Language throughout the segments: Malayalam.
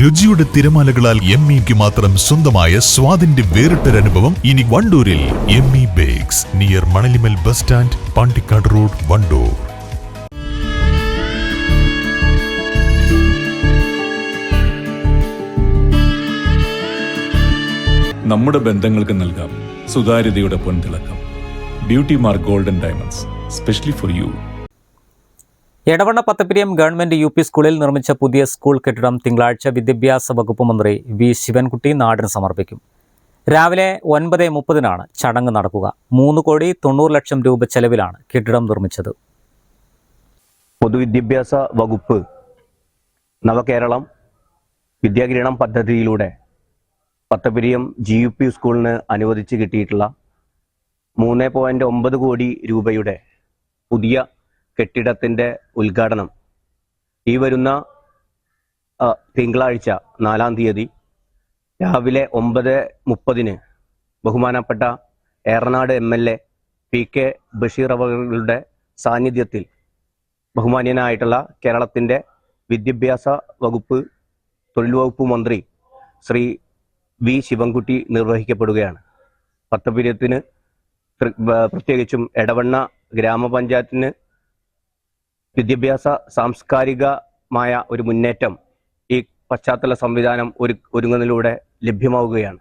രുചിയുടെ തിരമാലകളാൽ എം ഇക്ക് മാത്രം സ്വന്തമായ സ്വാദിന്റെ വേറിട്ടൊരനുഭവം ഇനി വണ്ടൂരിൽ M E bakes near Manalimal bus stand Pandikkad road Wandoor. നമ്മുടെ ബന്ധങ്ങൾക്ക് നൽകാം സുതാര്യതയുടെ പൊൻതിളക്കം. Beauty mark golden diamonds specially for you Edavanna Pathappiriyam government U P സ്കൂളിൽ നിർമ്മിച്ച പുതിയ സ്കൂൾ കെട്ടിടം തിങ്കളാഴ്ച വിദ്യാഭ്യാസ വകുപ്പ് മന്ത്രി വി ശിവൻകുട്ടി നാടിന് സമർപ്പിക്കും. രാവിലെ ഒൻപത് മുപ്പതിനാണ് ചടങ്ങ് നടക്കുക. മൂന്ന് കോടി തൊണ്ണൂറ് ലക്ഷം രൂപ ചെലവിലാണ് കെട്ടിടം നിർമ്മിച്ചത്. പൊതുവിദ്യാഭ്യാസ വകുപ്പ് നവകേരളം വിദ്യാകിരണം പദ്ധതിയിലൂടെ പത്തപ്പിരിയം ജി യു പി സ്കൂളിന് അനുവദിച്ച് കിട്ടിയിട്ടുള്ള മൂന്ന് പോയിന്റ് ഒമ്പത് കോടി രൂപയുടെ പുതിയ കെട്ടിടത്തിന്റെ ഉദ്ഘാടനം. ഈ വരുന്ന തിങ്കളാഴ്ച നാലാം തീയതി രാവിലെ ഒമ്പത് മുപ്പതിന് ബഹുമാനപ്പെട്ട Eranad M L A P K Basheer അവരുടെ സാന്നിധ്യത്തിൽ ബഹുമാന്യനായിട്ടുള്ള കേരളത്തിന്റെ വിദ്യാഭ്യാസ വകുപ്പ് തൊഴിൽ വകുപ്പ് മന്ത്രി ശ്രീ വി ശിവൻകുട്ടി നിർവഹിക്കപ്പെടുകയാണ്. പത്തപിര്യത്തിന് പ്രത്യേകിച്ചും എടവണ്ണ ഗ്രാമപഞ്ചായത്തിന് വിദ്യാഭ്യാസ സാംസ്കാരികമായ ഒരു മുന്നേറ്റം ഈ പശ്ചാത്തല സംവിധാനം ഒരു ഒരുങ്ങുന്നതിലൂടെ ലഭ്യമാവുകയാണ്.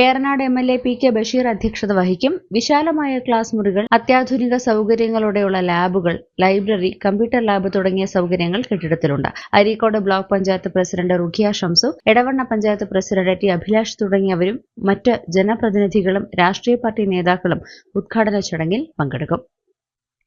Eranad M L A P K Basheer അധ്യക്ഷത വഹിക്കും. വിശാലമായ ക്ലാസ് മുറികൾ അത്യാധുനിക സൗകര്യങ്ങളോടെയുള്ള ലാബുകൾ ലൈബ്രറി കമ്പ്യൂട്ടർ ലാബ് തുടങ്ങിയ സൗകര്യങ്ങൾ കെട്ടിടത്തിലുണ്ട്. Areekode block panchayat president Rukhiya Shamsu Edavanna panchayat president T Abhilash തുടങ്ങിയവരും മറ്റ് ജനപ്രതിനിധികളും രാഷ്ട്രീയ പാർട്ടി നേതാക്കളും ഉദ്ഘാടന ചടങ്ങിൽ പങ്കെടുക്കും.